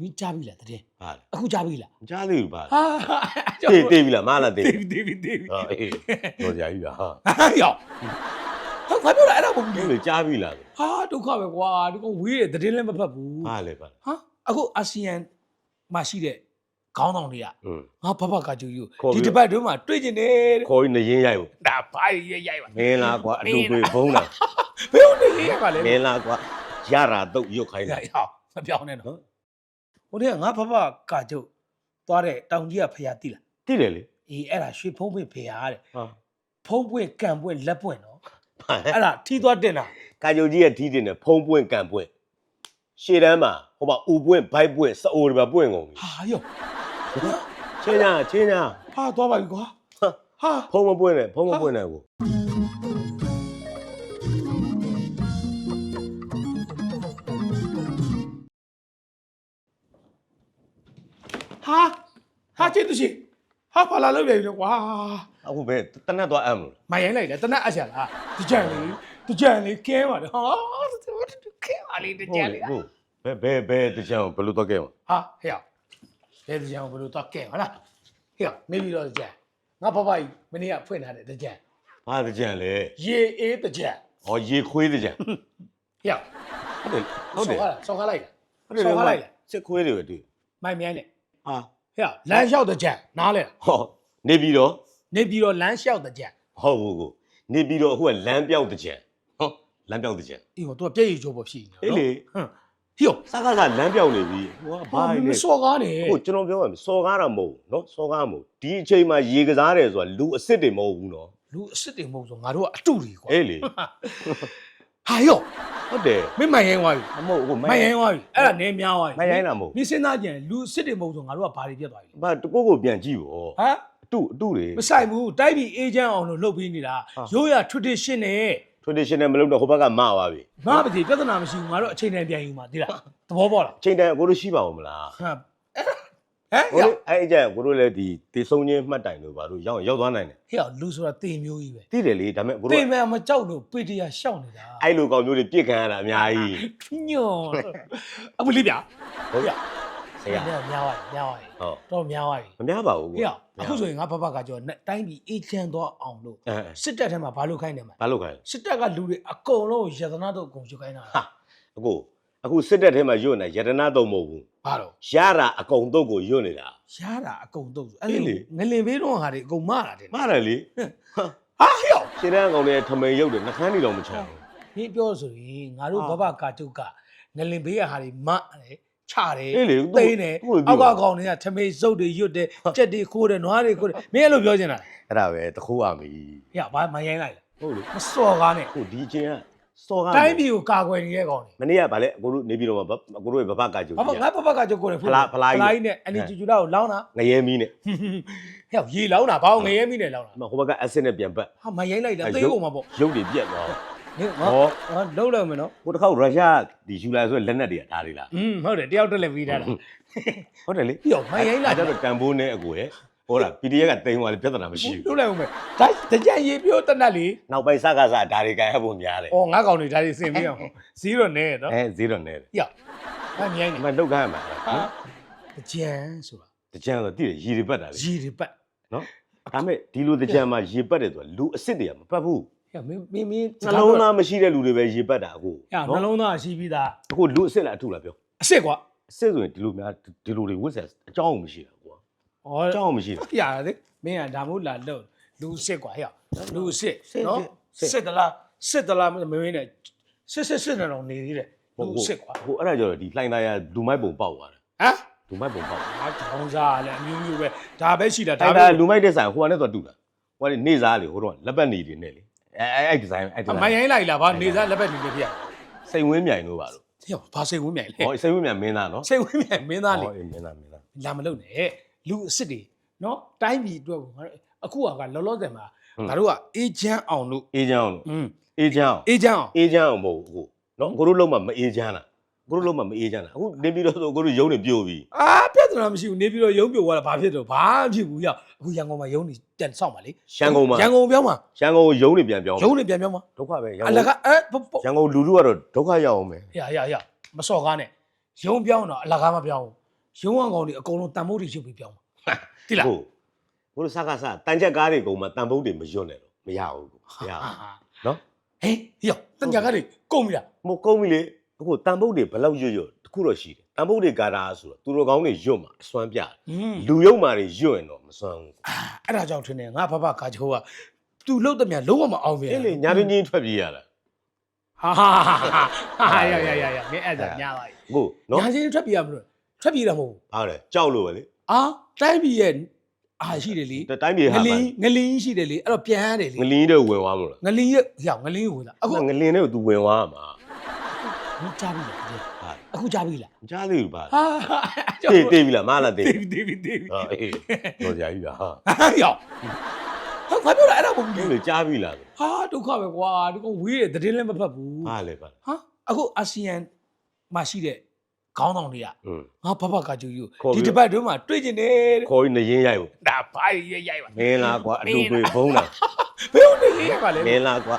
မင်းကြားပြီလားတည်ဟာလေအခုကြားပြီလားမကြားသေးဘူးပါဟာတေးတေးပြီလားမလားတေးတေးပြီတေးပြီတေးပြီဟာအေးတော့ကြာပြီလားဟာဟာရောက်ဟာငါပြောတာအဲ့ဒါမဟုတ်ဒီဘူးလေကြားပြီလားဟာဒုက္ခပဲကွာဒီကောင်ဝေးရတဲ့တည်လည်းမဖတ်ဘူးဟာလေပါဟာအခုအာဆီယံမှာရှိတဲ့ခေါင်းဆောင်တွေကอืม ငါဘဘကကြူယူခေါ်ပြီး ဒီတစ်ပတ်တွင်းမှာတွေ့ကျင်တယ်တဲ့ခေါ်ပြီးနေရင်ရိုက်ဘူးဒါဘာရရိုက်ပါမင်းလားကွာအတူပြေဘုံလားဘယ်လိုနေရပါလဲမင်းလားကွာရတာတော့ရုတ်ခိုင်းရတာရမပြောင်းနဲ့နော် ဟိုတည်းကငါဘဘကကြုတ်သွားတဲ့တောင်ကြီးကဖရာတိလားတိတယ်လေအေးအဲ့ဒါရွှေဖုံးပွင့်ဖရာတဲ့ဟာဖုံးပွင့်ကံပွင့်လက်ပွင့်နော်ဟာအဲ့ဒါထီးသွားတင်တာကာဂျိုကြီးရဲ့ထီးတင်တယ်ဖုံးပွင့်ကန်ပွင့်ရှေ့တန်းမှာဟိုမှာဥပွင့်ဘိုက်ပွင့်စအိုတွေပါပွင့်ကုန်ပြီဟာယောချင်းညာချင်းညာဟာသွားပါပြီကွာဟာဟာဖုံးမပွင့်နဲ့ဖုံးမပွင့်နဲ့ကို ဟာချစ်သူရှိဟာဖလာလောက်ပြန်ပြီလေကွာအခုပဲတနက်သွားအမ်းမလို့မရိုင်းလိုက်လေတနက်အချက်လားတကြံလေတကြံလေကဲပါလေဟာကဲပါလေတကြံလေဟုတ်ဘယ်ဘယ်ဘယ်တချောင်းဘယ်လိုတော့ခဲ့မှာဟာဟဲ့ဘယ်တကြံဘယ်လိုတော့ကဲဟုတ်လားဟဲ့နေပြီးတော့တကြံငါဘဘကြီးမနေ့ကဖွင့်ထားတဲ့တကြံဘာတကြံလဲရေအေးတကြံဟောရေခွေးတကြံဟဲ့ဟုတ်တယ်ဟုတ်တယ်ဆောက်ခါလိုက်လားဟုတ်တယ်ဆောက်ခါလိုက်လားစစ်ခွေးတွေပဲတွေ့မိုင်မြိုင်းလေဟာ ဟဲ့လမ်းလျှောက်တဲ့ကြံနားလဲဟောနေပြီးတော့နေပြီးတော့လမ်းလျှောက်တဲ့ကြံဟုတ်ဘူးကိုနေပြီးတော့အခုကလမ်းပြောက်တဲ့ကြံဟောလမ်းပြောက်တဲ့ကြံအေးဟော तू ကပြည့်ရချိုးပေါ်ရှိနေအေးလေဟမ်ဟိုစကားကလမ်းပြောက်နေပြီဟိုကဘာလဲမစော်ကားနေဟိုကျွန်တော်ပြောရမယ်စော်ကားတာမဟုတ်နော်စော်ကားမဟုတ်ဒီအချိန်မှာရေကစားတယ်ဆိုတာလူအစ်စ်တွေမဟုတ်ဘူးနော်လူအစ်စ်တွေမဟုတ်ဆိုငါတို့ကအတုတွေကွာအေးလေဟာယော ဟုတ်တယ်မင်းမိုင်ရိုင်းသွားပြီမဟုတ်ဘူးမိုင်ရိုင်းသွားပြီအဲ့ဒါနည်းများသွားပြီမရိုင်းတာမဟုတ်မင်းစဉ်းစားကြည့်ရင်လူအစ်စ်တွေမဟုတ်ဆိုငါတို့ကဘာတွေပြတ်သွားပြီဘာတကိုကိုပြန်ကြည့်ဗောဟမ်အတူအတူတွေမဆိုင်ဘူးတိုက်ပြီးအေဂျင့်အောင်လို့လုပ်ပြီးနေတာဟာရိုးရ tradition နဲ့ traditional မလုပ်တော့ဟိုဘက်ကမသွားပြီငါမသိပြဿနာမရှိဘူးငါတို့အချိန်တန်ပြန်ယူမှာသိလားသဘောပေါက်လားအချိန်တန်ကိုတို့ရှိပါဦးမလားဟမ် ဟမ်ကိုယောတို့အဲ့အကြက်ကိုတို့လည်းဒီတေဆုံးချင်းမှတ်တိုင်လို့ပါတို့ရောက်ရင်ရောက်သွားနိုင်တယ်ဟဲ့လူဆိုတာတေမျိုးကြီးပဲသိတယ်လေဒါပေမဲ့ကိုတေတို့ကမဲ့မကြောက်လို့ပေတရာရှောက်နေတာအဲ့လိုကောင်မျိုးတွေပြစ်ခံရတာအများကြီးညောအမလေးဗျာဟုတ်ရဆရာအဲ့ဒါများသွားပြီများသွားပြီဟုတ်တော့များသွားပြီမများပါဘူးဟေ့အခုဆိုရင်ငါဘဘကကြောတိုင်းပြည်အေးချမ်းသွားအောင်လို့အဲစစ်တပ်ထဲမှာဘာလို့ခိုင်းနေမှာဘာလို့ခိုင်းလဲစစ်တပ်ကလူတွေအကုန်လုံးယတနာတော့အကုန်ချုပ်ခိုင်းတာဟာအခုအခုစစ်တပ်ထဲမှာယွတ်နေရတနာတော့မဟုတ်ဘူး ဘာတော့ရတာအကုန်တော့ကိုယွတ်နေတာရတာအကုန်တော့အဲ့အေးလေလေငလင်ဘေးတော့ဟာတွေအကုန်မတာတယ်မှားတယ်လေဟာဟေ့ရှင်းတဲ့ကောင်တွေထမိန်ရုပ်တယ်နှခမ်းနေတော့မချမ်းဘူးဒီပြောဆိုရင်ငါတို့ဘဘကာတုတ်ကငလင်ဘေးကဟာတွေမတယ်ချတယ်အေးလေသိန်းတယ်အောက်ကကောင်တွေကထမိတ်စုပ်တွေရွတ်တယ်ကြက်တွေခိုးတယ်နွားတွေခိုးတယ်မင်းအဲ့လိုပြောချင်တာအဲ့ဒါပဲတခိုးရမီဟေ့ဘာမရိုင်းလိုက်လားဟုတ်လေမစော်ကားနဲ့အခုဒီချင်းက စော်ကားတိုင်းပြည်ကိုကာကွယ်နေတဲ့ကောင်တွေမနေ့ကဗာလဲအကိုတို့နေပြီးတော့မှအကိုတို့ရဲ့ဘဘကကြုံဘာမှငါဘဘကကြောက်ကိုယ်တယ်ဖလားဖလားကြီးကြီးနဲ့အန်ဒီဂျူဂျူလာကိုလောင်းတာငရဲမီးနဲ့ဟဲ့ရေလောင်းတာဘာလို့ငရဲမိနဲ့လောင်းတာအမဟိုဘက်ကအက်ဆစ်နဲ့ပြန်ပတ်ဟာမရိုင်းလိုက်တာအဲ့သိရုပ်ကုန်မှာပေါ့ရုပ်တွေပြက်သွားဟင်ဟောငါငါလုံးလိုက်မယ်နော်ဟိုတစ်ခေါက်ရုရှားဒီယူလာဆိုတဲ့လက်နက်တွေကဒါတွေလားอืมဟုတ်တယ်တယောက်တက်လက်ပြီးထားတာဟုတ်တယ်လေပြီးတော့မရိုင်းလိုက်အဲ့ဒါတော့တန်ဖိုးနဲ့အကိုရဲ့ ဟောလား PDF ကတိန်သွားလေပြဿနာမရှိဘူးလုံးလိုက်အောင်မယ်ဒါတကြံရေပြိုးတက်နတ်လေနောက်ပိုင်းစကားစဒါတွေကြိုင်ဟဖို့များတယ်ဩငါကောင်တွေဒါတွေစင်ပြီးအောင်ဇီးတော့နဲနော်အဲဇီးတော့နေတယ်ဟေ့မမြိုင်းအနေမလောက်ခိုင်းမှာဟာတကြံဆိုတာတကြံဆိုတည်တယ်ရီတွေပတ်တာလေရေတွေပတ်နော်ဒါမဲ့ဒီလိုတကြံမှာရေပတ်တယ်ဆိုတာလူအစ်စ်တွေကမပတ်ဘူးဟဲ့မင်းမင်းမင်းနှလုံးသားမရှိတဲ့လူတွေပဲရေပတ်တာအခုဟဲ့နှလုံးသားရှိပြီးသားအခုလူအစ်စ်လားအထုလားပြောအစ်စ်ကွာအစ်စ်ဆိုရင်ဒီလိုများဒီလိုတွေဝတ်ဆက်အကြောင်းမရှိတာကွာ ဩအကြောင်းမရှိတာရရတယ်မင်းကဒါမို့လာလို့လူစစ်ကွာဟဲ့လူစစ်စစ်နော်စစ်စစ်တလားစစ်တလားမမင်းနဲ့စစ်စစ်စစ်နေတော့နေသေးတယ်လူစစ်ကွာဟိုအဲ့ဒါကြောင့်ဒီလှိုင်းသားရလူမိုက်ပုံပေါက်သွားတယ်ဟမ်လူမိုက်ပုံပေါက်ငါတောင်းစားလဲအမျိုးမျိုးပဲဒါပဲရှိတာဒါဒါဒါပဲလူမိုက်တဲ့ဆိုင်ဟိုကနေတော့တူတာဟိုကနေစားလေဟိုတော့လက်ပတ်နေတွေနဲ့လေအဲအဲအဲ့ဒီဇိုင်းအဲ့ဒီအမရိုင်းလိုက်လားဗာနေစားလက်ပဲနေနေပြရစိတ်ဝင်းမြိုင်တို့ပါလို့ဟဲ့ဘာစိတ်ဝင်းမြိုင်လဲဟောစိတ်ဝင်းမြိုင်မင်းသားနော်စိတ်ဝင်းမြိုင်မင်းသားလေဟောအေးမင်းသားမင်းသားလာမလုပ်နဲ့ လူအစ်စ်တွေနော်တိုင်းပြည်အတွက်ကိုငါတို့အခုကလောလောဆယ်မှာငါတို့ကအေဂျင့်အောင်လို့အေးချမ်းအောင်လို့อืมအေးချမ်းအောင်အေဂျင့်အောင်အေးချမ်းအောင်မဟုတ်ဘူးအခုနော်ကိုတို့လုံးမမအေးချမ်းလားကိုတို့လုံးမမအေးချမ်းလားအခုနေပြီးတော့ဆိုကိုတို့ရုံးနေပြို့ပြီအာပြဿနာမရှိဘူးနေပြီးတော့ရုံးပြိုသွားတာဘာဖြစ်တော့ဘာဖြစ်ဘူးရောက်အခုရန်ကုန်မှာရုံးနေတက်ဆောက်ပါလေရှမ်းကုန်မှာရန်ကုန်ပြောင်းမှာရှမ်းကုန်ကိုရုံးနေပြန်ပြောင်းရုံးနေပြန်ပြောင်းမှာဒုက္ခပဲရန်အကုန်လကအဲပေါ့ပေါ့ရန်ကုန်လူလူကတော့ဒုက္ခရောက်အောင်မယ်ရရရမစော်ကားနဲ့ရုံးပြောင်းတော့အလကားမပြောင်းဘူး ရုံးဝကောင်တွေအကုန်လုံးတန်ဖိုးတွေရုပ်ပြီးပြောင်းမှာတိလားဟုတ်ကိုတို့စကားစတန်ချက်ကားတွေကုန်မှာတန်ဖုတ်တွေမယွတ်နဲ့တော့မရဘူးကိုမရဘူးနော်ဟေးရောတန်ကြကားတွေကုန်ပြီလားမဟုတ်ကုန်ပြီလေအခုတန်ဖုတ်တွေဘယ်လောက်ယွတ်ယွတ်တခုတော့ရှိတယ်တန်ဖုတ်တွေကာတာဆိုတော့သူတို့ကောင်းတွေယွတ်မှာအစွမ်းပြတယ်ဟင်းလူယုံမာတွေယွတ်ရင်တော့မစွမ်းဘူးအဲ့ဒါကြောင့်ထင်တယ်ငါဖဖကာချိုးကသူလှုပ်တဲ့မြလုံးဝမအောင်ပြန်အဲ့လေညာရင်းချင်းထွက်ပြေးရတာဟာဟာဟာဟာရရရရမင်းအဲ့ဒါညာပါကိုနော်ညာချင်းထွက်ပြေးရမလို့ ထွက်ပြေးတာမဟုတ်ဘူးဟာလေကြောက်လို့ပဲလေအာတိုင်းပြည်ရဲ့အာရှိတယ်လေတိုင်းပြည်ငဟာလပါင်းငလင်းရှိတယ်လေအဲ့တော့ပြန်ရတယ်လေငလင်းတွေဝင်သွားမလို့ငလင်းရဲ့ရောက်ငလင်းကိုလာအခုအခုငလင်းတွေကို तू ဝင်သွားမှာအခုကြားပြီလားဟာအခုကြားပြီလားကြားသေးဘူးပါဟာတေးတေးပြီလားမလားတေးတေးပြီတေးပြီတေးပြီဟာအေးတော့ကြာပြီလားဟာဟာရောက်ဟာဘာပြောလဲအဲ့ဒါမဟုတ်ဒီဘူးလေကြားပြီလားဟာဒုက္ခပဲကွာဒီကောင်ဝေးတယ်သတင်းလည်းမဖတ်ဘူးဟာလေပါဟာအခုအာဆီယံမှာရှိတဲ့ ခေါင်းဆောင်တွေကอืมငါဖဖကာဂျူယူခေါ်ပြီးဒီတစ်ပတ်တွင်းမှာတွေ့ကျင်တယ်တဲ့ခေါ်ပြီးနေရင်ရိုက်ဘူးဒါဘာရရိုက်ပါမင်းလားကွာအတူတွေဘုံလားဘယ်လိုနေရပါလဲမင်းလားကွာ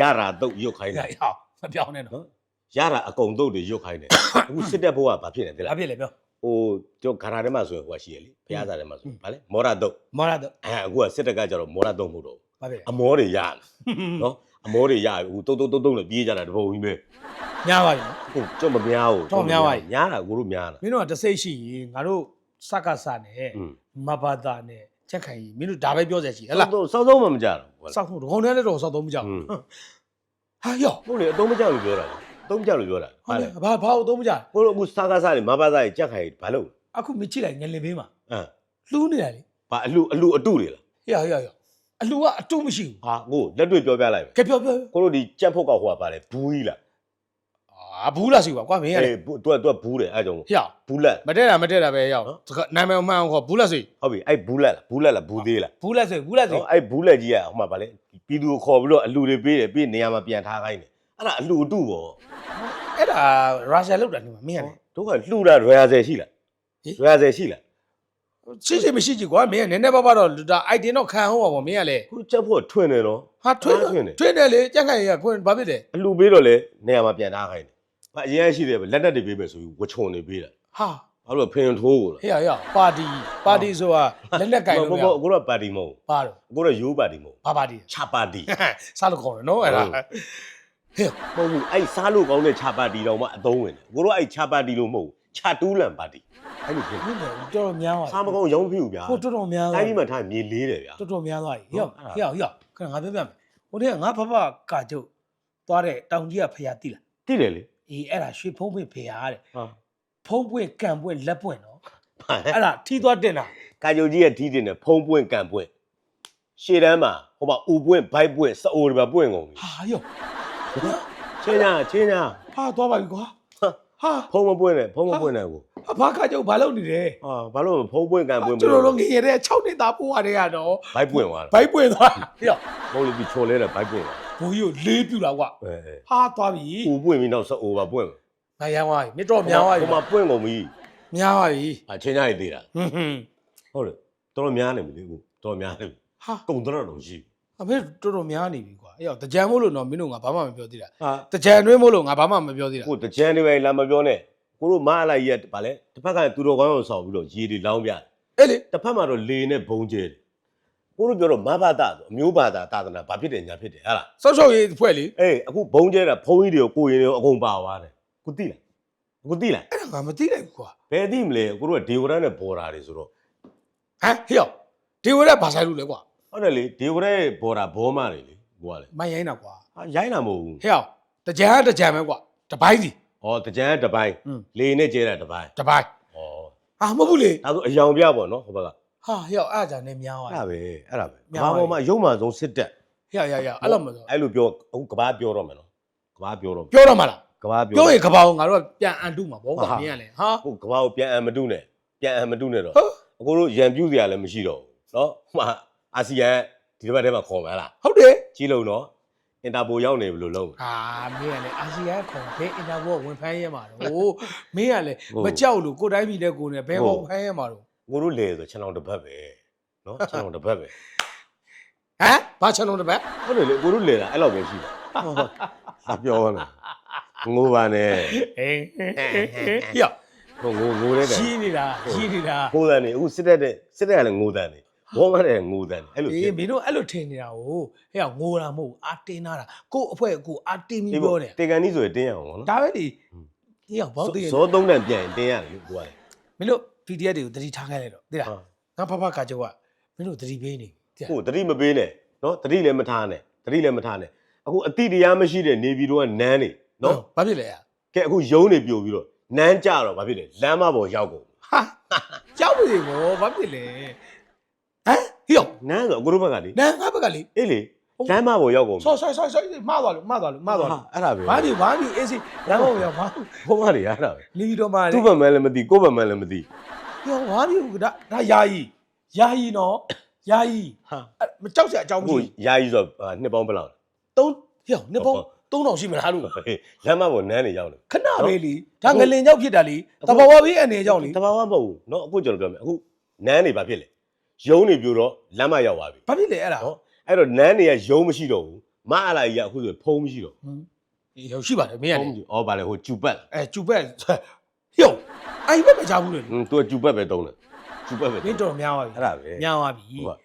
ရတာတော့ရွတ်ခိုင်းတယ်ဟောမပြောင်းနဲ့နော်ရတာအကုန်တော့တွေရွတ်ခိုင်းတယ်အခုစစ်တပ်ဘိုးကဘာဖြစ်နေလဲဘာဖြစ်လဲပြောဟိုကျုပ်ဂါရာထဲမှာဆိုရင်ဟိုကရှိရလေဘုရားစာထဲမှာဆိုရင်ဗာလေမောရတော့မော်ရတော့အဲအခုကစစ်တပ်ကကျတော့မောရတော့မဟုတ်တော့ဘာဖြစ်လဲအမောတွေရလာနော်အမောတွေရပြီဟိုတုတ်တုတ်တုတ်တုတ်နဲ့ပြေးကြတာတပုံကြီးပဲ များပါပြီ ဟုတ်ကျွန်တော်မများဘူးကျွန်တော်မများပါဘူး များတာကိုတို့များတာ မင်းတို့ကတစ်စိတ်ရှိရင်ငါတို့စကစနဲ့อืม မဘာသာနဲ့ချက်ခံရင်မင်းတို့ဒါပဲပြောစရာရှိတယ်ဟဟဲ့လားလားစောက်စောက်မှမကြတော့ဘူးဟုတ်လား စောက်ဖို့ဒီကောင်တည်းလည်းတော့စောက်သုံးမကြဘူးဟွန်း ဟာယောဟုတ်လေအတုံးမကြလို့ပြောတာလေအတုံးမကြလို့ပြောတာဟုဟုတ်တ်လေလားဘာဘာလို့သုံးမကြလဲကိုတို့အခုစားကားစားနေမဘာသားကြီးကြက်ခိုင်ကြီးဘာလို့အခုမကြည့်လိုက်ငလင်ဘေးမှာအမ်လှူးနေတာလေဘာအလူအလူအတုတွေလားဟေ့ဟေ့ဟေ့အလူကအတုမရှိဘူးဟာကိုလက်တွေ့ပြောပြလိုက်ပဲကဲပြောပြောပြောကိုတို့ဒီကြက်ဖို့ကောက်ဟိုကပါလေဘူးကြီးလား အာဘူးလားစီပါကွာမင်းရလေ အေးဘူးသူကသူကဘူးတယ်အဲကြောင့်ဟေ့ဘူးလက် မတက်တာမတက်တာပဲရောက်နော်စကားနာမည်မှန်အောင်ခေါ်ဘူးလားစီဟုတ်ပြီအဲ့ဘူးလက်လားဘူးလက်လားဘူးသေးလားဘူးလားစီဘူးလားစီနော်အဲ့ဘူးလက်ကြီးကဟိုမှာဗာလေပြည်သူကိုခေါ်ပြီးတော့အလူတွေပေးတယ်ပြီးနေရာမှာပြန်ထားခိုင်းတယ်အဲ့ဒါအလူအတုပေါ့အဲ့ဒါရုရှားလောက်တာနေမှာမင်းရလေ တို့ကလှူတာရွယ်ရဆယ်ရှိလားဟေး ရွယ်ရဆယ်ရှိလားရှိရှိမရှိရှိကွာမင်းကနည်းနည်းပါးပါတော့ဒါအိုက်တင်တော့ခံဟောပါဗောမင်းကလေခုကြက်ဖို့ထွင်နေတော့ဟာထွင်းအားထွင်းတယ်ထွင်းတယ်လေကြက်ခိုင်ရဖွင့်ဘာဖြစ်တယ်အလူပေးတော့လေနေရာမှာပြန်ထားခိုင်းတယ် ဘာအရင်ကရှိတယ်ပဲလက်တက်တွေပေးမယ်ဆိုပြီးဝချုံနေပေးတာဟာဘာလို့လဲဖင်ထိုးကိုလားဟေ့ဟေ့ပါတီပါတီဆိုတာလက်လက်ကင်လို့မရဘောဘူးကိုတော့ပါတီမဟုတ်ပါတော့ဘူးကိုတော့ရိုးပါတီမဟုတ်ဘာပါတီဘူးချပါတီစားလို့ကောင်းတယ်နော်အဲ့ဒါဟုတ်ဟေ့မဟုတ်ဘူးအဲ့စားလို့ကောင်းတဲ့ချပါတီတော့မှအသုံးဝင်တယ်ကိုတော့အဲ့ချပါတီလို့မဟုတ်ဘူးချတူးလန်ပါတီအဲ့လိုဖြစ်မင်းလည်းတော်တော်များသွားစားမကောင်းရောင်းဖြစ်ဘူးဗျာဟိုတော်တော်များသွားတိုင်းပြည်မှာထားမြေလေးတယ်ဗျာတော်တော်များသွားပြီဟေ့ဟုတ်ဟေ့ဟေ့ခဏငါပြောပြမယ်ဟိုတည်းကငါဖဖကာကျုပ်သွားတဲ့တောင်ကြီးကဖရာတိလားတိတယ်လေ အေးအဲ့ဒါရွှေဖုံးပွင့်ဖရာတဲ့ဟာဖုံးပွင့်ကံပွင့်လက်ပွင့်နော်ဘာအဲ့ဒါထီးသွားတင်တာကာဂျိုကြီးရဲ့ထီးတင်နဲ့ဖုံးပွင့်ကန်ပွင့်ရှေ့တန်းမှာဟိုမှာဥပွင့်ဘိုက်ပွင့်စအိုတွေပါပွင့်ကုန်ပြီဟာယောချင်းညာချင်းညာဟာသွားပါပြီကွာဟာဖုံးမပွင့်နဲ့ဖုံးမပွင့်နဲ့ကိုဘာကာကျုပ်ဘာလုပ်နေလဲဟာဘာလို့ဖုံးပွင့်ကန်ပွင့်မကျွန်လို့တော်တို့ငယ်ရတဲ့6နှစ်သားပိုးရတဲ့ကတော့ဘိုက်ပွင့်သွားတာဘိုက်ပွင့်သွားဟေ့ဖုံးလေးပြီးချော်လဲတဲ့ဘိုက်ပွင့်သွား ဘိုးကြီးကိုလေးပြူလာကွာအဲအဲဟာသွားပြီဥပွင့်ပြီးနောက်စအိုပါပွင့်ငါရမ်းသွားပြီမြစ်တော့များသွားပြီဟိုမှာပွင့်ကုန်ပြီများသွားပြီအချင်းညာရေးသေးတာဟွန်းဟွန်းဟုတ်တယ်တော်တော်များနေပြီလေကိုတော်တော်များနေပြီဟာကုံတော့တော့ရှိပြီအမေတော်တော်များနေပြီကွာအဲ့တော့တကြံမို့လို့တော့မင်းတို့ငါဘာမှမပြောသေးတာဟာတကြံတွင်းမို့လို့ငါဘာမှမပြောသေးတာကိုတကြံတွေပဲလာမပြောနဲ့ကိုတို့မအလိုက်ရက်ဗာလဲတစ်ဖက်ကသူတော်ကောင်းအောင်ဆောင်ပြီးတော့ရေတွေလောင်းပြတယ်အဲ့လေတစ်ဖက်မှာတော့လေနဲ့ဘုံကျဲတယ် ကိုတို့ပြောတော့မဘာသာဆိုအမျိုးဘာသာသာသနာဘာဖြစ်တယ်ညာဖြစ်တယ်ဟာလားစောက်ရှောက်ရေးဖွဲ့လေအေးအခုဘုံကျဲတာဘုံကြီးတွေကိုကိုရင်တွေကိုအကုန်ပါသွားတယ်ကိုသိလားကိုသိလားအဲ့ဒါငါမသိလိုက်ဘူးကွာဘယ်သိမလဲကိုတို့ကဒေဝရနဲ့ဘော်တာတွေဆိုတော့ဟမ်ဟေ့ရောဒီဝရက်ဘာဆိုင်လို့လဲကွာဟုတ်တယ်လေဒေဝရရဲ့ဘော်တာဘောမတွေလေကိုကလေမိုင်းရိုင်းတာကွာဟာရိုင်းတာမဟုတ်ဘူးဟေ့ရောတကြံကတကြံပဲကွာတပိုင်းစီဩတကြံကတစ်ပိုင်းอืมလေနဲ့ကျဲတာတစ်ပိုင်းတပိုင်းဩဟာမဟုတ်ဘူးလေဒါဆိုအယောင်ပြပေါ့နော်ဟိုဘက်က ဟာဟေ့ရောအဲ့ဒါကြောင့်နေများသွားအဲ့ဒါပဲအဲ့ဒါပဲများဘာပါပေါ်မှာရုံမှဆုံးစစ်တက်ဟေ့ရရရအဲ့လိုမဆိုအဲ့လိုပြောအခုကဘာပြောတော့မယ်နော်ကဘာပြောတော့မယ်ပြောတော့မလားကဘာပြောပြောရင်ကပောင်ငါတို့ကပြန်အန်တုမှာဗောကွာဟာမင်းကလည်းဟာဟုတ်ကဘာကိုပြန်အံမတုနဲ့ပြန်အံမတုနဲ့တော့ဟုတ်အခုတို့ရန်ပြူစရာလည်းမရှိတော့ဘူးနော်ဟိုမှာအာဆီယံဒီတစ်ပတ်ထဲမှာခေါ်မှာလားဟုတ်တယ်ကြီးလုံးနော်အင်တာပိုရောက်နေဘယ်လိုလုပ်လဲဟာမင်းကလည်းအာဆီယံခေါ်ဘယ်အင်တာဗျူးဝင်ဖမ်းရဲမှာတော့မင်းကလည်းဟုတ်မကြောက်လို့ကိုယ်တိုင်းပြည်တဲ့ကိုယ်နဲ့ဘယ်ဟုဘောတ်ဖမ်းရဲမှာတော့ ကိုတို့လေဆိုခြံအောင်တစ်ပတ်ပဲနော်ခြံအောင်တစ်ပတ်ပဲဟမ်ဘာချန်လုံးတစ်ပတ်ဟုတ်တယ်လေကိုတို့လေတာအဲ့လောက်ပဲရှိတာဟာပြောနေငိုပါနဲ့အေးဟေ့ဟိုငိုငိုတဲ့တဲ့ကြီးနေတာကြီးနေတာငိုတန်နေအခုစစ်တက်တဲ့စစ်တက်ကလည်းငိုတန်နေဘောမတဲ့ငိုတန်နေအဲ့လိုအေးဖြစ်မင်းတို့အဲ့လိုထင်နေတာကိုဟဲ့ငိုတာမဟုတ်ဘူးအာတင်းနာတာကို့အဖွဲ့ကိုအာတင်းပြီးဒီပြောတယ်တေကန်ကြီးဆိုရင်တင်းရအောင်ဗောနော်ဒါပဲလေဟွန်းဟေ့ဘောက်တည်းဇောသုံးတန်ပြန်ရင်တင်းရတယ်လို့ပြောတယ်မင်းတို့ PDF တွေကိုတတိထားခိုင်းလိုက်တော့သိလားဟာငါဖဖကကြောကမင်းတို့တတိပေးနေသိလားဟိုတတိမပေးနဲ့နော်တတိလည်းမထားနဲ့တတိလည်းမထားနဲ့အခုအတိတရားမရှိတဲ့နေပြည်တော်ကနန်းနေနော်ဘာဖြစ်လဲอ่ะကဲအခုယုံနေပြိုပြီးတော့နန်းကြတော့ဘာဖြစ်လဲလမ်းမပေါ်ရောက်ကုန်ဟာကြောက်နေတယ်ဗောဘာဖြစ်လဲဟမ်ဟေ့နန်းဆိုအခုတို့ဘက်ကလေနန်းငါဘက်ကလေအေးလေ လမ်းမပေါ်ရောက်ကုန်ပြီ ဆော့ဆော့ဆော့ဆော့မှားသွားလို့မှားသွားလို့မှားသွားလို့ ဟာအဲ့ဒါပဲ ဘာဒီဘာဒီအေးစီလမ်းပေါ်ရောက်ဘာ ဘုံမတွေအဲ့ဒါပဲ လီတော့မှာလေ သူ့ဘက်မှန်းလည်းမသိကိုယ့်ဘက်မှန်းလည်းမသိ ပြောဘာဒီဒါဒါယာယီယာယီနော်ယာယီ ဟာ အဲ့မကြောက်စရာအကြောင်း အခု မရှိ ယာယီဆိုတော့အာနှစ်ပေါင်းဘယ်လောက်လဲ သုံးဟေ့နှစ်ပေါင်း3000ရှိမလားလို့ ဟေးလမ်းမပေါ်နန်းနေရောက်နေ ခဏပဲလीဒါငလင်ကြောက်ဖြစ်တာလीတဘာဝဘေးအနေကြောက်လी တဘာဝမဟုတ်ဘူးเนาะအခုကျွန်တော်ပြောမယ်အခုနန်းနေဘာဖြစ်လဲယုံနေပြိုတော့လမ်းမရောက်သွားပြီ ဘာဖြစ်လဲအဲ့ဒါ နော် အဲ့တော့နန်းနေကယုံမရှိတော့ဘူးမအလာကြီးကအခုဆိုဖုံးမရှိတော့ဟင်းရောက်ရှိပါတယ်မင်းဖုံးရတယ်မရှိဩဗာလေဟိုကျူပတ်လားအဲကျူပက်ဟေ့အဲ့ဘက်မကြဘူးလေဟွန်းသူကကျူပတ်ပဲတုံးတယ်ကျူပတ်ပဲမင်းတော်များသွားပြီအဲ့ဒါပဲ များသွားပြီဟုတ်ပါ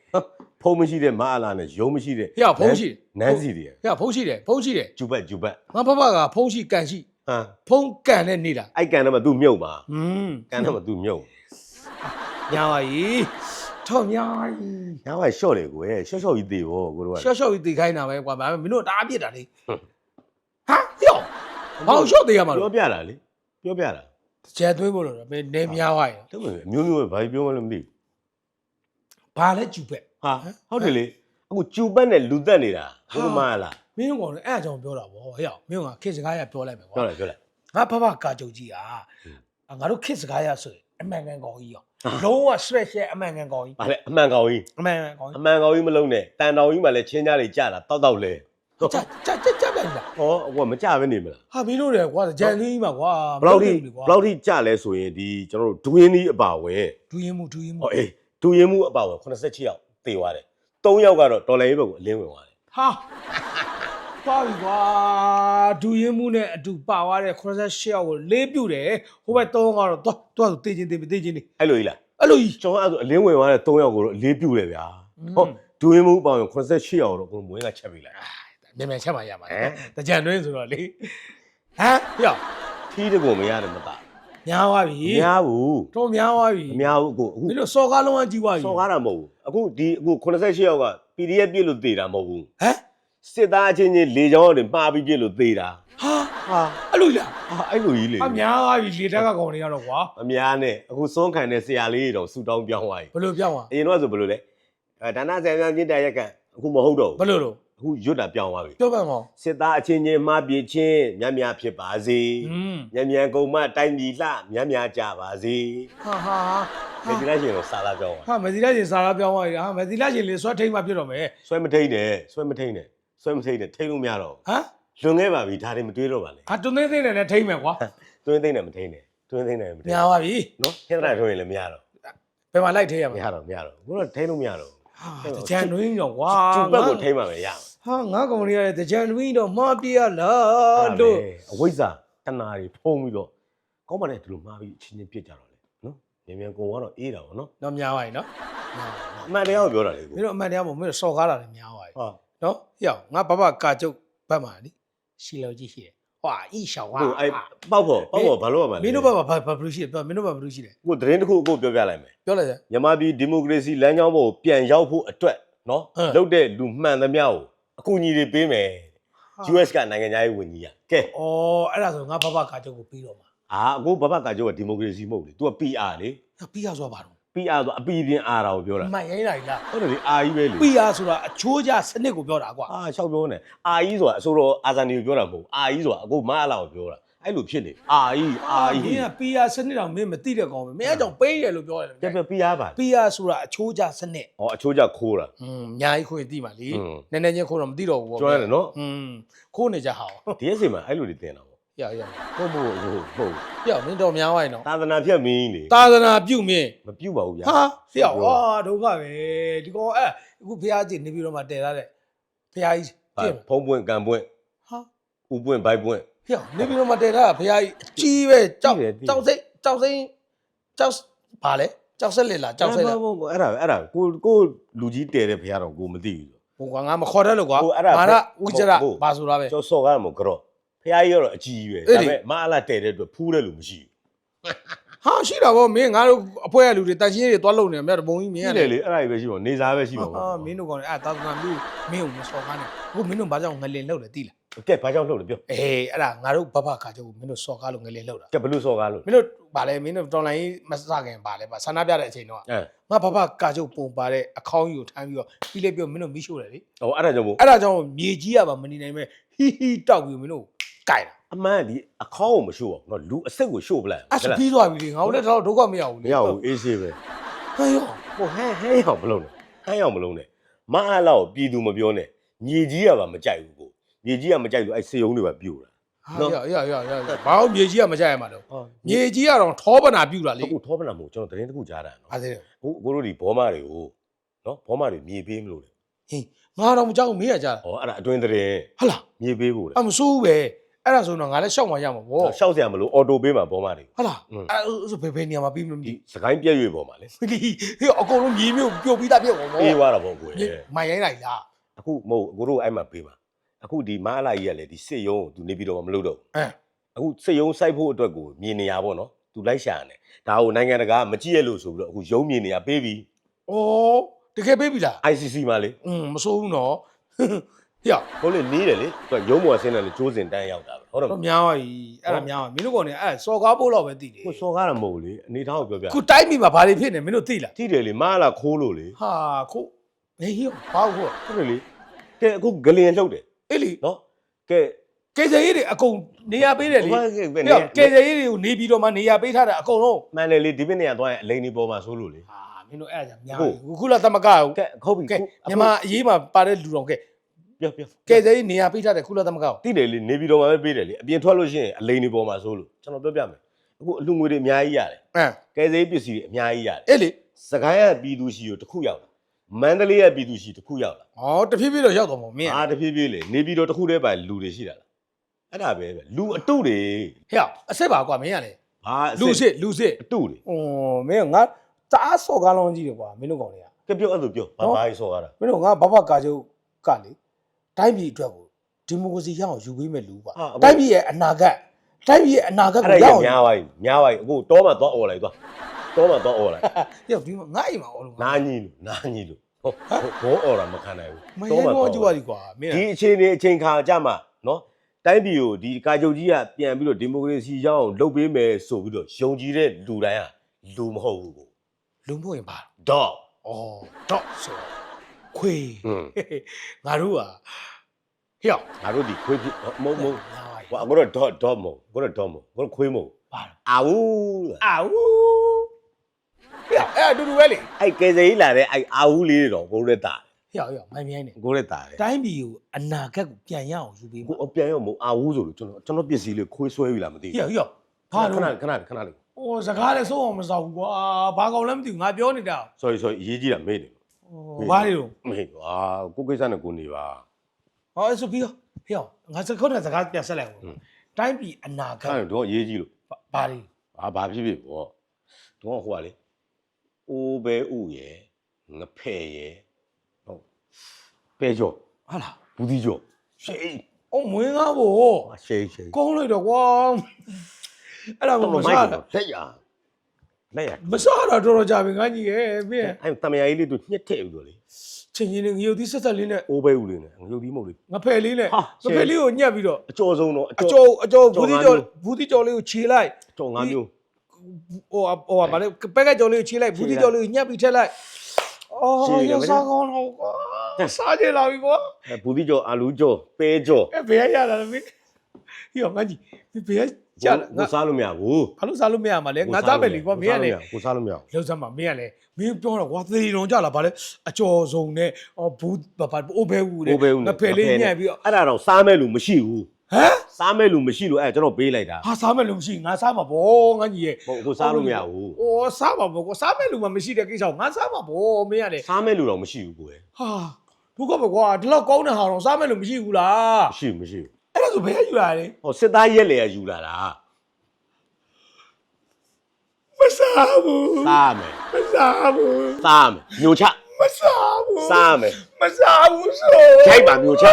ဖုံးမရှိတဲ့မအလာနဲ့ယုံမရှိတဲ့ဟေ့ဖုံးရှိနန်းစီတွေဟေ့ဖုံးရှိတယ်ဖုံးရှိတယ်ကျူပတ်ကျူပတ်ငါဖဖကဖုံးရှိကန်ရှိဟာဖုံးကန်နဲ့နေတာအိုက်ကန်တော့မှသူမြုပ်ပါဟင်းကန်တော့မှသူမြုပ် များသွားပြီ ထော်များပြီညာဝိုင်ရှော့တယ်ကိုယ်ရှော့ရှော့ကြီးသေးဘောကိုတို့ကရှော့ရှော့ပြီးတေခိုင်းတာပဲကွာဒါပေမဲ့မင်းတို့တအားပြစ်တာလေဟွန်းဟာဟေ့ဘာလို့ရှော့သေးရမှာပြောလို့ပြတာလေပြောပြတာကျဲသွေးဖို့လို့မင်းနေများသွားရင်တော့အမျိုးမျိုးပဲဘာပြောမှလည်းမသိဘူးဘာလဲကျူပက်ဟာဟုတ်တယ်လေအခုကျူပတ်နဲ့လူသက်နေတာဘုမလားမင်းတို့ကောင်လည်းအဲ့အကြောင်းပြောတာဗောဟေ့မင်းကခေတ်စကားရပြောလိုက်မယ်ကွာပြောလိုက်ပြောလိုက်ငါဖဖကာကြုတ်ကြီးอ่ะငါတို့ခေတ်စကားရဆိုရင်အမှန်ကန်ကောင်ကြီးရောဟာ လုံးဝ special အမှန်ကန်ကောင်ကြီးဗာလေအမှန်ကောင်ကြီးအမှန်ကန်ကောင်အကြီးမှန်ကောင်ကြီးမလုံးနဲ့တန်တော်ကြီးမှလည်းချင်းကြတွေကြတာတောက်တောက်လဲကြကြကြကြပြန်လာဟောအခုကမကြပဲနေမလားဟာမင်းတို့တယ်ကွာဂျန်လေးကြီးမှာကွာဘယ်လောက်ထိမဘယ်လောက်ထိကြလဲဆိုရင်ဒီကျွန်တော်တို့ဒွင်းသီးအပါဝင်ဒူးရင်မှုဒူးရင်မှုဟောအေးဒူရင်မှုအပါဝင်86ယောက်သေသွားတယ်3ယောက်ကတော့ဒေါ်လာရေးဘက်ကိုအလင်းဝင်သွားတယ်ဟာ ပါပြီကွာဒူးရင်မှုနဲ့အတူပါသွားတဲ့88ယောက်ကိုလေးပြုတ်တယ်ဟိုဘက်3ကတော့တော့တော့တေးချင်းတေးတေးချင်းနေအဲ့လိုကြီးလားအဲ့လိုကြီးကျွန်တော်အဲ့ဒါဆိုအလင်းဝင်သွားတဲ့3ယောက်ကိုတော့အလေးပြုတ်တယ်ဗျာอืมဟုတ်ဒူရင်မှုအပါဝင်86ယောက်တော့ကိုယ်မွေးကချက်ပေးလိုက်မြန်မြန်ချက်မှရပါဟလေမ်တကြံတွင်းဆိုတော့လေဟမ်ပြောထီးတကုံမရတယ်မသားများသွားပြီမများဘူးတော့များသွားပြီမများဘူးအခုအခုမင်းတို့စော်ကားလုံးဝကြီးသွားပြီစော်ကားတာမဟုတ်ဘူးအခုဒီအခု86ယောက်က PDF ပြည့်လို့သေတာမဟုတ်ဘူးဟမ် စစ်သားအချင်းချင်းလေချောင်းတွေမှားပြီးပြည့်လို့သေတာဟာဟာအဲ့လိုလားဟာအဲ့လိုကြီးလေအများသွားပြီလေတက်ကကောင်တွေကတော့ကွာအများနဲ့အခုစွန့်ခံတဲ့ဆရာလေးတွေတော့ဆူတောင်းပြောင်းသွားပြီဘယ်လိုပြောင်းသွားအရင်တော့ဆိုဘယ်လိုလဲအဲဒါနဆရာများမြင့်တရရက်ကန်အခုမဟုတ်တော့ဘယ်လိုလို့ဘူးအခုရွတ်တာပြောင်းသွားပြီပြောပန်းကောင်စစ်သားအချင်းချင်းမှားပြချင်းများများဖြစ်ပါစေอืมမြန်မြန်ကုန်မတိုင်းပြည်လှများများကြပါစေဟာဟာဒီဒီလိုက်ရှင်တော့စာလာပြောင်းသွားဟာမစီလာရှင်စာရာပြောင်းသွားပြီဟာမစီလာရှင်လေဆွဲထိမ့်မှဖြစ်တော့မယ်ဆွဲမထိန်နဲ့ဆွဲမထိန်နဲ့ ဆွဲမထိန်နဲ့ထိန်လို့မရတော့ဟမ်လွန်ခဲ့ပါပြီဒါတွေမတွေးတော့ပါနဲ့ဟာတွန်းသိသိနဲ့လည်းထိမ့်မယ်ကွာတွင်းသိမ့်နဲ့မထိန်နဲ့တွင်းသိမ့်နဲ့မထိန်များသွားပြီနော်ခင်းတဲ့ထွင်းရင်လည်းမရတော့ဘယ်မှာလိုက်ထိရမမှာရတော့မရတော့ဘူးတော့ထိန်လို့မရတော့ဟာတကြံတွင်းတော့ကွာကျူပတ်ကိုထိန်မှပဲရမှာဟာငါကောင်တွေကလည်းတကြံတွင်းတော့မှားပြရလာအဲ့ဒါလို့လေအဝိဇ္ဇာတဏှာတွေဖုံးပြီးတော့ကောင်းပါနဲ့ဒီလိုမှားပြီးအချင်းချင်းပြစ်ကြတော့လေနော်မြန်မြန်ကုန်သွားတော့အေးတာပေါ့နော်တော့များသွားပြီနော်အမှန်တရားကိုပြောတာလေကိုမင်းတို့အမှန်တရားမို့မင်းတို့စော်ကားတာလည်းများသွားပြီ ဟာ နော်ဟေ့ငါဘဘကာကျုပ်ဘက်မှာနိရှီလောကြီးရှိတယ်ဟွာဤရှောင်းဟာဟိုအဲ့ပေါက်ဖို့ပေါက်ဖို့ဘာလို့ရမှာလဲမင်းတို့ဘက်မှာဘာဘာဘလူးရှိတယ်ပြောမင်းတို့ဘက်ဘလူးရှိတယ်ကိုသတင်းတစ်ခုကိုပြောပြလိုက်မယ်ပြောလိုက်စမ်းမြန်မာပြည်ဒီမိုကရေစီလမ်းကြောင်းပေါ်ကိုပြန်ရောက်ဖို့အတွက်နော်ဟမ်လုပ်တဲ့လူမှန်သမျှကိုအကူအညီတွေပေးမယ် US ကနိုင်ငံသားရေးဝန်ကြီးကကဲဩအဲ့ဒါဆိုငါဘဘကာကျုပ်ကိုပြီးတော့မှာအာအခုဘဘကာကျော်ကဒီမိုကရေစီမဟုတ်လေ तू က PR လေဟာပြီးရဆိုပါတော့ PR ဆိုအပီပြင်အာတာကိုပြောတာ မှန်ရိုင်းလာပြီလား ဟုတ်တယ်လေအာကြီးပဲလေ ပြီးရဆိုတာအချိုးကြစနစ်ကိုပြောတာကွာ အာလျှောက်ပြောနေအာကြီးဆိုတာအစိုးရအာဇာနည်ကိုပြောတာမဟုတ်ဘူးအာကြီးဆိုတာအခုမအလာကိုပြောတာအဲ့လိုဖြစ်နေအာကြီးအာ မ ကြီး င်းကပြီးရစနစ်တော့မင်းမသိတဲ့ကောင်ပဲမင်းအကြောင့်ပေးတယ်လို့ပြောရတယ် ပြပြ PR ပါ ပြီးရဆိုတာအချိုးကြစနစ် ဟောအချိုးကျခိုးတာ อืมညာကြီးခွေသိမှလी อืม နည်းနည်းချင်းခိုးတော့မသိတော့ဘူးပေါ့ ကျွမ်းတယ်နော် อืมခိုးနေကြဟာ ဒီအစီမှာအဲ့လိုတွေတင်တာပေါ့ ါ့ ရရဟုတ်မဟုတ်ဟုတ်ဟုတ်ပြောမင်းတော့များသွားရင်တော့သာသနာဖြတ်မင်းလေသာသနာပြုမင်းမပြုတ်ပါဘူးဗျာဟာဖျောက်အာဒုက္ခပဲဒီကောင်အဲ့အခုဖះကြီးနေပြီးတော့မှတည်ထားတဲ့ဖះကြီးကြည့်ဖုံးပွင့်ကံပွင့်ဟာဥပွင့်ဘိုက်ပွင့်ဖျောက်နေပြီးတော့မှတည်ထားတာဖះကြီးအကြီးပဲကြောက်သိတယ်သိတယ်ကြောက်စိတ်ကြောက်စိမ့်ကြောက်ဘာလဲကြောက်ဆက်လက်လားကြောက်ဆက်လက်အဲ့ဒါအဲ့ဒါကိုကိုလူကြီးတဲတဲ့ဖရားတော်ကိုမသိဘူးဟိုကွာငါမခေါ်တတ်လို့ကွာဟိုအဲ့ဒါမာရဝိကြရဟိုဘာဆိုတာပဲကျော်စော်ကားမကြော့ ဖရားကြီးကတော့အကြီးပဲအေးဒါလေပေမဲ့မအလာတဲတဲ့အတွက်ဖူးတဲ့လူမရှိဟာရှိတာဗောမင်းငါတို့အဖွဲရလူတွေတန်ရှင်းတွေသွားလုံနေမြတ်တပုံကြီးမဘူးင်းရှိရတယ်လေအဲ့ဒါကြီးပဲရှိပါနေစားပဲရှိပါဟာမင်းတို့ကောင်လေအဲ့တာသနာမျိုးမင်းကိုမစော်ကားနဲ့အခုမင်းတို့ဘာကြောင့်ငလင်လောက်လဲသိလားကဲဘာကြောင့်လှုပ်လဲပြောအေးအဲ့ဒါငါတို့ဘဘခါကျုပ်မင်းတို့စော်ကားလို့ငလင်လောက်တာကဲဘလူစော်ကားလို့မင်းတို့ဗာလဲမင်းတို့တော်လိုင်းမစခင်ဗာလဲဗာဆန္ဒပြတဲ့အချိန်တော့အဲငါဘဘကာကျုပ်ပုံပါတဲ့အခေါင်းကြီးကိုထမ်းပြီးတော့ပြီးလေပြောမင်းတို့မိရှို့တယ်လေဟိုအဲ့ဒါကြောင့်မို့အဲ့ဒါကြောင့်မြေကြီးရပါမနေနိုင်မဲ့ဟီဟီတောက်ပြီးမင်းတို့ ကြိုက်တာအမှန်ဒီအခေါင်းကိုမရှို့အောင်နော်လူအစ်စ်ကိုရှို့ပလိုက်အဲ့ဆိုပြီးသွားပြီလေငါတို့လည်းတော့ဒုက္ခမရဘူးမလေရဘူးအေးဆေးပဲဟဲ့ရောဟိုဟဲဟဲအောင်မလုံးနဲ့ဟဲအောင်မလုံးနဲ့မအားလောက်ပြည်သူမပြောနဲ့ညီကြီးကပါမကြိုက်ဘူးကိုညီကြီးကမကြိုက်လို့အဲ့စေယုံတွေပါပြိုတာဟာရရရရဘာလို့မြေကြီးကမကြိုက်ရမှာတော့မြေကြီးကတော့ထောပနာပြူလာလေအခုထောပနာမို့ကျွန်တော်သတင်းတစ်ခုကြားတာနော်ဟာသေးတယ်အခုကိုတို့ဒီဘောမတွေကိုနော်ဘောမတွေမြေပေးမလို့လေဟင်းငါတော့မကြောက်မေးရကြတာဩအဲ့ဒါအတွင်းသတင်းဟလာမြေပေးဖို့လေအမဆိုးပဲ အဲ့ဒါဆိုတော့ငါလည်းရှောက်မှရမှာဗောရှောက်စရာမလိုအော်တိုပေးမှာဘောမတွေဟလာအဲ့ဆိုဘယ်ဘယ်နေရာမှာပြီးမလို့မဒီသိစကိုင်းပြက်ရွေပေါ်မှာလေဘူးဟေးအကုန်လုံးမြေမျိုးပြုတ်ပြီးသားပြုတ်ဗောပေးသွားတာပေါ့ကိုယ်မိုင်ရိုင်းလိုက်လားအခုမဟုတ်ကိုတို့အဲ့မှာပေးမှာအခုဒီမအားလာကြီးကလေဒီစစ်ရုံးကိုသူနေပြီးတော့မလုပ်တော့အဲအခုစစ်ရုံးစိုက်ဖို့အတွက်ကိုမြေနေရပေါ့နော်သူလိုက်ရှာနေဒါကိုနိုင်ငံတကာမကြည့်ရလို့ဆိုပြီးတော့အခုရုံးမြေနေရပေးပြီးဩတကယ်ပေးပြီလား ICC မှာလေอืมမဆိုးဘူးနော် ဟေ့ဟုတ်လေနီးတယ်လေသူကရုံးပေါ်ဆင်းတယ်လေကျိုးစင်တန်းရောက်တာပဲဟုတ်တယ်မတော့များပါပြီအဲ့ဒါများပါမင်းတို့ကောင်နေအဲ့စော်ကားဖို့တော့ပဲသိတယ်ကိုစော်ကားတာမဟုတ်ဘူးလေအနေထားကိုပြောပြခုတိုင်းပြည်မှာဘာတွေဖြစ်နေမင်းတို့သိလားကြည့်တယ်လေမအားလာခိုးလို့လေဟာခုဟေးဟေးဘာဟုတ်ဟုတ်တယ်လေကဲအခုဂလင်လှုပ်တယ်အေးလေနော်ကဲကယ်ဆယ်ရေးတွေအကုန်နေရာပေးတယ်လေဟိုကပဲဟေ့ကယ်ဆယ်ရေးတွေကိုနေပြီးတော့မှနေရာပေးထားတာအကုန်လုံးမှန်တယ်လေဒီပြည့်နေရသွားရင်အလိန်ဒီပေါ်မှာဆိုးလို့လေ ဟာမင်းတို့အဲ့ဒါကြောင့်များဟုတ်ပြီခုခုလာသမကဟုတ်ကဲခုတ်ပြီကဲခုအခု မြန်မာအရေးမှာပါတဲ့လူတော်ကဲ ပြောပြောကယ်ဆယ်ရေးနေရာပေးထားတဲ့ခုလာသမကဟုတ်တိတယ်လေနေပြီးတော့မှပဲပေးတယ်လေအပြင်ထွက်လို့ရှိရင်အလိန်ဒီပေါ်မှာဆိုးလို့ကျွန်တော်ပြောပြမယ်အခုအလူငွေတွေအများကြီးရတယ်အမ်ကဲစေးပစ္စည်းတွေအများကြီးရတယ်အေးလေစကိုင်းရပြည်သူရှိကိုတစ်ခုရောက်လာမန္တလေးရပြည်သူရှိတစ်ခုရောက်လာဟောတဖြည်းဖြည်းတော့ရောက်တော့မှာမင်းအာတဖြည်းဖြည်းလေနေပြည်တော်တစ်ခုတည်းပါလူတွေရှိတာလားအဲ့ဒါပဲပဲလူအတုတွေဟေ့အဆက်ပါကွာမင်းကလေဘာအလူစစ်လူစစ်အတုတွေဟိုမင်းကငါတအားစော်ကားလုံးကြီးတယ်ကွာမင်းတို့ကောင်တွေကကပြောအဲ့လိုပြောဘာဘာကြီးဆော်ရတာမင်းတို့ငါဘဘကာချုပ်ကလေ တိုင်းပြည်အတွက်ကိုဒီမိုကရေစီရအောင်ယူပေးမဲ့လူကွာတိုင်းပြည်ရဲ့အနာဂတ်တိုင်းပြည်ရဲ့အနာဂတ် အဲ့ ကို ဒါ ရ ကြီး အောင် များပါပြီများပါပြီအခုတောမှာသွားអော်လိုက်သွားတောမှာသွားអော်လိုက် ဟေ့ဒီမှာငါ့အိမ်မှာအော်လို့ နားညီလို့နားညီလို့ဟုတ်ဘောអော်တာမခံနိုင် မ ဘူး င်းရောကြွားဒီကွာမင်း ဒီအချိန်နေအချိန်ခါကြမှာနော်တိုင်းပြည်ကိုဒီကာချုပ်ကြီးကပြန်ပြီးတော့ဒီမိုကရေစီရအောင်လုပ်ပေးမယ်ဆိုပြီးတော့ယုံကြည်တဲ့လူတိုင်းဟာလူမဟုတ်ဘူးကို လုံဖို့ရင်ပါ တော့ ဩတော့ဆို ခွေဟွန်းငါတို့ကဟေ့ငါတို့ဒီခွေးဖြစ်မဟုတ်မဟုတ်ငါဟိုအကိုတော့တော့တော့မဟုတ်ကိုတော့တော့မဟုတ်ကိုတော့ခွေးမဟုတ်ပါအာဝူလားအာဝူဟေ့အဲ့အတူတူပဲလေအဲ့ကယ်ဆယ်ကြီးလာတဲ့အဲ့အာဝူလေးတွေတော့ကိုတို့လည်းတာဟေ့ဟေ့မိုင်းမြိုင်းနေကိုလည်းတာတယ်တိုင်းပြည်ကိုအနာဂတ်ကိုပြန်ရအောင်ယူပေးကိုမှာအပြန်ရောမဟုတ်အာဝူဆိုလို့ကျွန်တော်ကျွန်တော်ပစ္စည်းလေးခွေးဆွဲပြီလားမသိဟေ့ဟေ့ဘူးဘာခလို့ဏခဏခဏလေးဟိုစကားလည်းစိုးအောင်မစားဘူးကွာဘာကောင်လည်းမသိဘူးငါပြောနေတာ sorry sorry အရေးကြီးတာမေ့တယ်ဟို ဘာတွေတော့မေ့ပါကိုကိစ္စနဲ့ကိုနေပါဟောအဲ့ဆိုပြီးတော့ဟေ့ငါစကားနဲ့စကားပြန်ဆက်လိုက်အောင်ဟွန်းတိုင်းပြည်အနာဂခါတ်ရင်တော့အရေးကြီးလို့ဘာတွေဘာဘာဖြစ်ဖြစ်ပေါ့တော့ဟိုကလေအိုးပဲဥရယ်ငဖဲ့ရယ်ဟုတ်ပဲကြောဟာလားဘူးဒီကြောရှေးအော်မွေးငါ့ဘောရှေးရှေးကုန်းလိုက်တော့ကွာအဲ့ဒါတော့မမိုက်စားတော့လက်ရ လက်ရမစားတော့တော်တော်ကြာပြီငါကြီးရဲ့မင်းအဲ့တမယာကြီးလေးတို့ညှက်ထည့်ပြီးတော့လေချင်းချင်းနဲ့ငရုတ်သီးဆက်ဆက်လေးနဲ့အိုးပဲဥလေးနဲ့ငရုတ်ဒီမဟုတ်လေငဖယ်လေးနဲ့ဟာငဖယ်လေးကိုညက်ပြီးတော့အကျော်ဆုံးတော့အကျော်အကျော်ကျော်ဘူးတိငါးကျော်မျိုးဘူးတိကျော်လေးကိုခြေလိုက်ကျော်ငါးမျိုးဟိုဟိုဗာလေပက်ကက်ကျော်လေးကိုခြေလိုက်ဘူးတိကျော်လေးကိုညက်ပြီးထည့်လိုက်အော်ခြေလိုက်ရစားကောင်းတော့ကွာစားကြလာပြီကွာအဲဘူးဒီကျော်အာလူကျော်ပဲကျော်အဲဘယ်ရရတာလဲမင်းဟိုငါကြီးဘယ် ရကြလာငါကိုစားလို့မရဘူးဘာလို့စားလို့မရမှာလဲငါသားပဲလीကွာမင်းကလေကိုစားလို့မရဘူးလောက်စမ်းပါမင်းကလေမင်းပြောတော့ကွာသေတော်ကြလာဗာလေအကျော်စုံနဲ့ဟောဘူးဗာအိုဘဲဦးနဲ့ကိုပဲဥငဖယ်လေးညက်ပြီးတော့အဲ့ဒါတော့စားမဲ့လူမရှိဘူးဟမ်စားမဲ့လူမရှိလို့အဲ့ကျွန်တော်ပေးလိုက်တာဟာစားမဲ့လူမရှိငါစားမှာဗောငါကြီးရဲ့ဟုတ်ကိုစားလို့မရဘူး။အော်စားမှာဗောကွာစားမဲ့လူမှမရှိတဲ့ကိစ္စကိုငါစားမှာဗောမင်းကလေစားမဲ့လူတော့မရှိဘူးကိုယ်ဟာဒုက္ခပဲကွာဒီလောက်ကောင်းတဲ့ဟာတော့စားမဲ့လူမရှိဘူးလားမရှိဘူးမရှိဘူး။အဲ့ဒါ ဆိုဘယ်ယူလာလဲဟောစစ်သားရက်လေရယူလာတာမစားဘူးစားမယ်မစားဘူးစားမယ်မျိုးချမစားဘူးစားမယ်မစားဘူးဆိုရိုက်ပါမျိုးချ